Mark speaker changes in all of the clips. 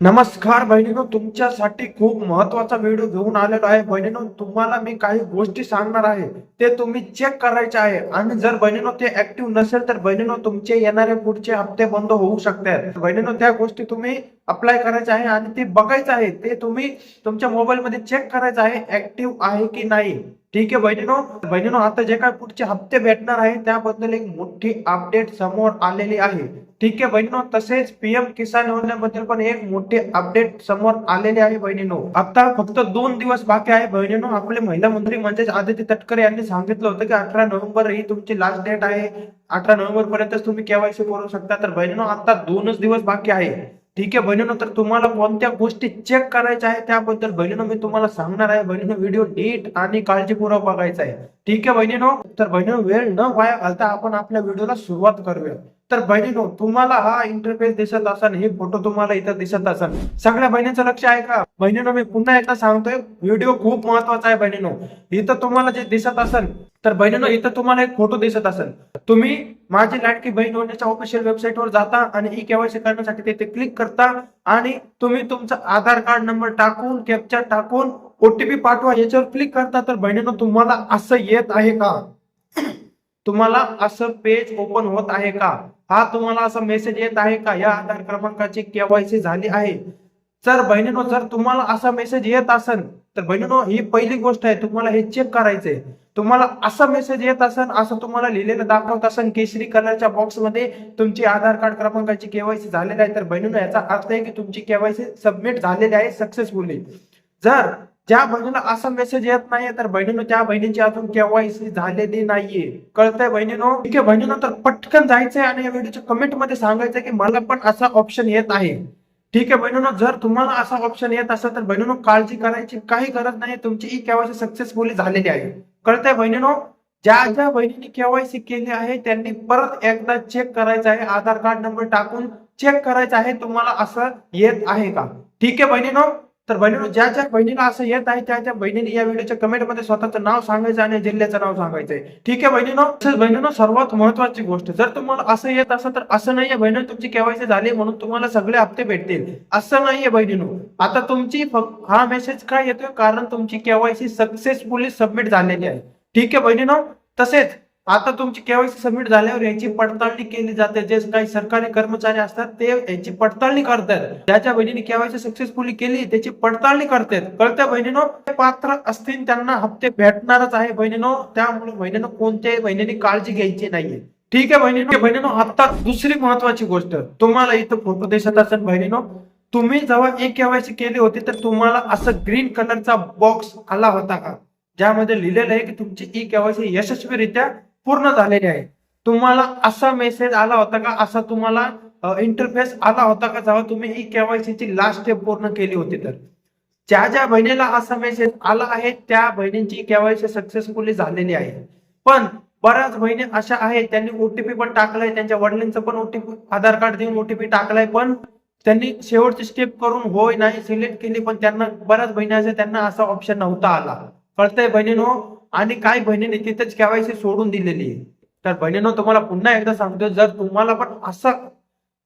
Speaker 1: नमस्कार बहिणीनो तुमच्यासाठी खूप महत्त्वाचा व्हिडिओ घेऊन आलेलो आहे. बहिणीनो तुम्हाला मी काही गोष्टी सांगणार आहे. ते तुम्ही चेक करायचे आहे. आणि जर बहिणीनो ते ऍक्टिव्ह नसेल तर बहिणीनो तुमचे येणारे पुढचे हप्ते बंद होऊ शकतात बहिणीनो त्या गोष्टी तुम्ही अप्लाय करायचे आहे आणि ते बघायचं आहे. ते तुम्ही तुमच्या मोबाईलमध्ये चेक करायचं आहे ऍक्टिव्ह आहे की नाही. ठीक आहे बहिणीनो. बहिणीनो आता जे काय पुढचे हप्ते भेटणार आहे त्याबद्दल एक मोठी अपडेट समोर आलेली आहे. ठीक आहे बहिणीनो तसेच पीएम किसान योजनेबद्दल पण एक मोठी अपडेट समोर आलेली आहे बहिणीनो. आता फक्त दोन दिवस बाकी आहे बहिणीनो. आपले महिला मंत्री म्हणजेच आदित्य तटकरे यांनी सांगितलं होतं की अठरा नोव्हेंबर ही तुमची लास्ट डेट आहे. अठरा नोव्हेंबर पर्यंत तुम्ही केवायसी करू शकता. तर बहिणीनो आता दोनच दिवस बाकी आहे. ठीक आहे बहिणीनं तर तुम्हाला कोणत्या गोष्टी चेक करायच्या आहे त्याबद्दल बहिणीनं मी तुम्हाला सांगणार आहे. बहिणीनं व्हिडिओ नीट आणि काळजीपूर्वक बघायचा आहे. ठीक आहे बहिणीनो? तर बहिणीनं वेळ न वाया घालता आपण आपल्या व्हिडिओला सुरुवात करूया. तर बहिणीनो तुम्हाला हा इंटरफेस दिसत असेल हे फोटो तुम्हाला इथं दिसत असेल सगळ्या बहिणीचं लक्ष आहे का? बहिणीनो मी पुन्हा एकदा सांगतोय व्हिडिओ खूप महत्त्वाचा आहे बहिणीनो. इथं तुम्हाला जे दिसत असेल तर बहिणीनो इथं तुम्हाला एक फोटो दिसत असेल तुम्ही माझी लाडकी बहीण होण्याच्या ऑफिशियल वेबसाईटवर जाता आणि ई केवायसी करण्यासाठी तिथे क्लिक करता आणि तुम्ही तुमचा आधार कार्ड नंबर टाकून कॅप्चर टाकून ओटीपी पाठवा याच्यावर क्लिक करता तर बहिणीनो तुम्हाला असं येत आहे का? तुम्हाला असं पेज ओपन होत आहे का? हा तुम्हाला असा मेसेज येत आहे का? या आधार क्रमांकाची केवायसी झाली आहे. जर बहिणीनो जर तुम्हाला असा मेसेज येत असेल तर बहिणीनो ही पहिली गोष्ट आहे तुम्हाला हे चेक करायचंय. तुम्हाला असा मेसेज येत असेल असं तुम्हाला लिहिलेलं दाखवत असेल केशरी कलरच्या बॉक्समध्ये तुमची आधार कार्ड क्रमांकाची केवायसी झालेली आहे. तर बहिणीनो याचा अर्थ आहे की तुमची केवायसी सबमिट झालेली आहे सक्सेसफुली जर ज्या बहिणीला असा मेसेज येत नाहीये तर बहिणीनो त्या बहिणीची अजून केवायसी झालेली नाहीये. कळतंय बहिणीनो? ठीक आहे बहिणीनो तर पटकन जायचंय आणि या व्हिडिओच्या कमेंटमध्ये सांगायचं की मला पण असा ऑप्शन येत आहे. ठीक आहे बहिणीनो जर तुम्हाला असा ऑप्शन येत असेल तर बहिणीनो काळजी करायची काही गरज नाही तुमची ई केवायसी सक्सेसफुली झालेली आहे. कळतंय बहिणीनो? ज्या ज्या बहिणीने केवायसी केली आहे त्यांनी परत एकदा चेक करायचं आहे. आधार कार्ड नंबर टाकून चेक करायचं आहे. तुम्हाला असं येत आहे का? ठीक आहे बहिणीनो? तर बहिणीनं ज्या ज्या बहिणीला असं येत आहे त्या त्या बहिणीने या व्हिडिओच्या कमेंटमध्ये स्वतःचं नाव सांगायचं आणि जिल्ह्याचं नाव सांगायचंय. ठीक आहे बहिणीनो? तसंच बहिणीनो सर्वात महत्वाची गोष्ट जर तुम्हाला असं येत असेल तर असं नाहीये बहिणी तुमची केवायसी झाली म्हणून तुम्हाला सगळे हप्ते भेटतील. असं नाहीये बहिणीनो. आता तुमची फक्त हा मेसेज काय येतोय? कारण तुमची केवायसी सक्सेसफुली सबमिट झालेली आहे. ठीक आहे बहिणीनो? तसेच आता तुमची केवायसी सबमिट झाल्यावर यांची पडताळणी केली जाते. जे काही सरकारी कर्मचारी असतात ते यांची पडताळणी करतात. ज्याच्या बहिणीने केवायसी सक्सेसफुली केली त्याची पडताळणी करतात. कळत्या बहिणीनो? पात्र असतील त्यांना हप्ते भेटणारच आहे बहिणीनो. त्यामुळे बहिणीनो कोणत्याही बहिणीने काळजी घ्यायची नाहीये. ठीक आहे बहिणीनो? बहिणीनो आता दुसरी महत्वाची गोष्ट. तुम्हाला इथं फोटो दिसत असेल बहिणीनो. तुम्ही जेव्हा ए केवायसी केली होती तर तुम्हाला असं ग्रीन कलरचा बॉक्स आला होता का? ज्यामध्ये लिहिलेलं आहे की तुमची ई केवायसी यशस्वीरित्या पूर्ण झालेली आहे. तुम्हाला असा मेसेज आला होता का? असा तुम्हाला इंटरफेस आला होता का? जेव्हा तुम्ही ई केवायसी ची लास्ट स्टेप पूर्ण केली होती तर. ज्या ज्या बहिणीला असा मेसेज आला आहे त्या बहिणींची केवायसी सक्सेसफुली झालेली आहे. पण बऱ्याच बहिणी अशा आहेत त्यांनी ओटीपी पण टाकलाय त्यांच्या वडिलांचं पण ओटीपी आधार कार्ड देऊन ओटीपी टाकलाय पण त्यांनी शेवटची स्टेप करून होय नाही सिलेक्ट केली पण त्यांना बऱ्याच बहिणी असे त्यांना असा ऑप्शन नव्हता आला. कळतंय बहिणीनो? आणि काही बहिणीने तिथेच केवायसी सोडून दिलेली. आहे तर बहिणीनं तुम्हाला पुन्हा एकदा सांगतो जर तुम्हाला पण असा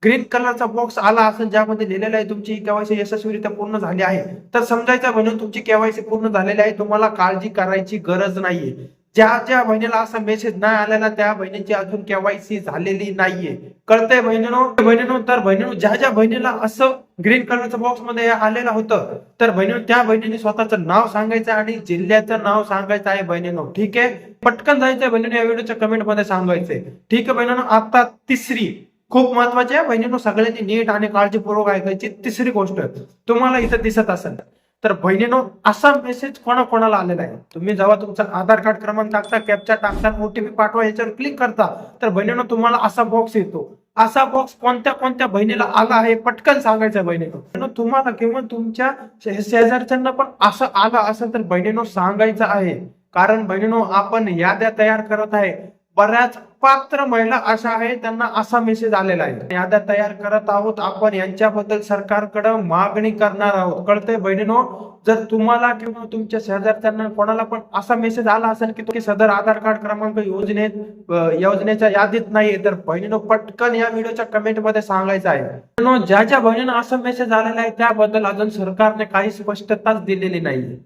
Speaker 1: ग्रीन कलरचा बॉक्स आला असेल ज्यामध्ये लिहिलेलं आहे तुमची केवायसी यशस्वीरित्या पूर्ण झाली आहे. तर समजायचं बहिणी तुमची केवायसी पूर्ण झालेली आहे तुम्हाला काळजी करायची गरज नाहीये. ज्या ज्या बहिणीला असा मेसेज नाही आलेला त्या बहिणीची अजून केवायसी झालेली नाहीये. कळतंय बहिणीनो? बहिणीनो तर बहिणीनो ज्या ज्या बहिणीला असं ग्रीन कलरच्या बॉक्समध्ये आलेलं होतं तर बहिणीनो त्या बहिणीने स्वतःचं नाव सांगायचं आणि जिल्ह्याचं नाव सांगायचं आहे बहिणीनो. ठीक? आहे पटकन जायचंय बहिणीनो या व्हिडिओच्या कमेंटमध्ये सांगायचंय. ठीक आहे बहिणीनो? आता तिसरी खूप महत्वाची आहे बहिणीनो सगळ्यांनी नीट आणि काळजीपूर्वक ऐकायची तिसरी गोष्ट. तुम्हाला इथं दिसत असेल. तर बहिणीनो असा मेसेज कोणा कोणाला आलेला आहे? तुम्ही जेव्हा तुमचा आधार कार्ड क्रमांक टाकता कॅपचा टाकता ओटीपी पाठवा याच्यावर क्लिक करता तर बहिणीनो तुम्हाला असा बॉक्स येतो. असा बॉक्स कोणत्या कोणत्या बहिणीला आला आहे? पटकन सांगायचा बहिणीनो. तुम्हाला किंवा तुमच्या शे- शेजारच्यांना पण असं आलं असेल तर बहिणीनो सांगायचं आहे. कारण बहिणीनो आपण याद्या तयार करत आहे. बऱ्याच पात्र महिला अशा आहे त्यांना असा मेसेज आलेला आहे. याद्या तयार करत आहोत आपण यांच्याबद्दल सरकारकडे मागणी करणार आहोत. कळतंय बहिणीनो जर तुम्हाला किंवा तुमच्या शेजारच्यांना कोणाला पण असा मेसेज आला असेल की तुम्ही सदर आधार कार्ड क्रमांक योजनेत योजनेच्या यादीत नाहीये तर बहिणीनो पटकन या व्हिडिओच्या कमेंटमध्ये सांगायचं आहे. ज्या ज्या बहिणींना असा मेसेज आलेला आहे त्याबद्दल अजून सरकारने काही स्पष्टताच दिलेली नाहीये.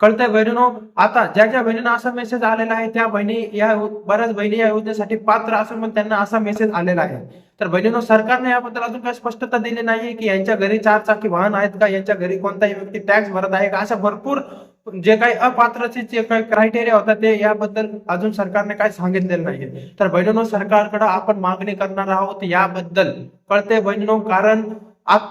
Speaker 1: कळतंय बहिणीनो आता ज्या ज्या बहिणींना असा मेसेज आलेला आहे त्या बहिणी या बऱ्याच बहिणी या योजनेसाठी पात्र असून पण त्यांना असा मेसेज आलेला आहे. तर बहिणीनो सरकारने याबद्दल अजून काही स्पष्टता दिली नाही की यांच्या घरी चार चाकी वाहन आहेत का यांच्या घरी कोणताही व्यक्ती टॅक्स भरत आहे का? अशा भरपूर जे काही अपात्रचे जे काही क्रायटेरिया होता ते याबद्दल अजून सरकारने काही सांगितलेलं नाहीये. तर बहिणीनो सरकारकडे आपण मागणी करणार आहोत याबद्दल. कळते बहिणीनो कारण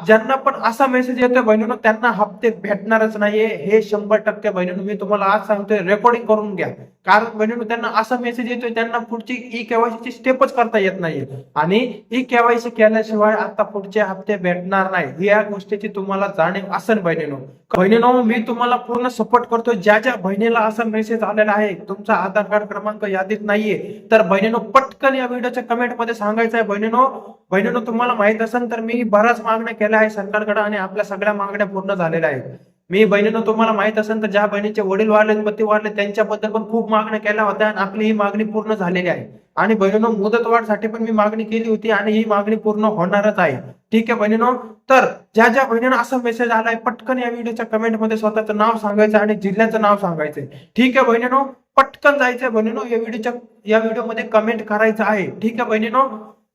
Speaker 1: ज्यांना पण असा मेसेज येतोय बहिणीनो त्यांना हप्ते भेटणारच नाहीये. हे शंभर टक्के बहिणीनो मी तुम्हाला आज सांगतोय रेकॉर्डिंग करून घ्या. कारण बहिणीनो त्यांना असा मेसेज येतोय त्यांना पुढची ई केवायसी ची स्टेपच करता येत नाहीये. आणि ई केवायसी केल्याशिवाय आता पुढचे हप्ते भेटणार नाही. या गोष्टीची तुम्हाला जाणीव असेल बहिणीनो. बहिणीनो मी तुम्हाला पूर्ण सपोर्ट करतो ज्या ज्या बहिणीला असा मेसेज आलेला आहे तुमचा आधार कार्ड क्रमांक यादीत नाहीये. तर बहिणीनो पटकन या व्हिडिओच्या कमेंटमध्ये सांगायचं आहे बहिणीनो. बहिणीनो तुम्हाला माहीत असेल तर मी बराच मागणी मागण्या केल्या आहे सरकारकडे आणि आपल्या सगळ्या मागण्या पूर्ण झालेल्या आहेत. मी बहिणीनं तुम्हाला माहीत असेल तर ज्या बहिणीचे वडील वाढले पती वाढले त्यांच्याबद्दल पण खूप मागण्या केल्या होत्या आणि आपली ही मागणी पूर्ण झालेली आहे. आणि बहिणीनो मुदतवाढसाठी पण मी मागणी केली होती आणि ही मागणी पूर्ण होणारच आहे. ठीक आहे बहिणीनो तर ज्या ज्या बहिणीनं असा मेसेज आलाय पटकन या व्हिडिओच्या कमेंटमध्ये स्वतःचं नाव सांगायचं आणि जिल्ह्याचं नाव सांगायचंय ठीक आहे बहिणीनो पटकन जायचंय बहिणीनो या व्हिडिओच्या या व्हिडिओमध्ये कमेंट करायचं आहे. ठीक आहे बहिणीनो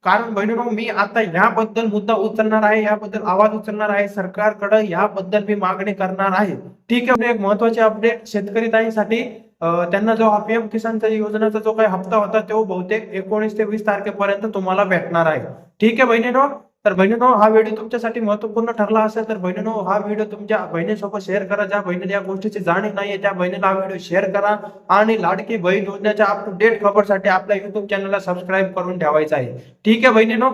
Speaker 1: कारण बहिणीनो मी आता याबद्दल मुद्दा उचलणार आहे याबद्दल आवाज उचलणार आहे सरकारकडे याबद्दल मी मागणी करणार आहे. ठीक आहे एक महत्वाची अपडेट शेतकरी ताईसाठी त्यांना जो पीएम किसानचा योजनेचा जो काही हप्ता होता तो बहुतेक एकोणीस ते वीस तारखेपर्यंत तुम्हाला भेटणार आहे. ठीक आहे बहिणीनो तर बहिणीनो हा व्हिडिओ तुमच्यासाठी महत्त्वपूर्ण ठरला असेल. तर बहिणीनो हा व्हिडिओ तुमच्या बहिणीसोबत शेअर करा. ज्या बहिणीला या गोष्टीची जाणीव नाहीये त्या बहिणीला हा व्हिडिओ शेअर करा. आणि लाडकी बहीण योजनेच्या अप टू डेट खबरसाठी आपल्या युट्यूब चॅनलला सबस्क्राईब करून ठेवायचं आहे. ठीक आहे बहिणीनो?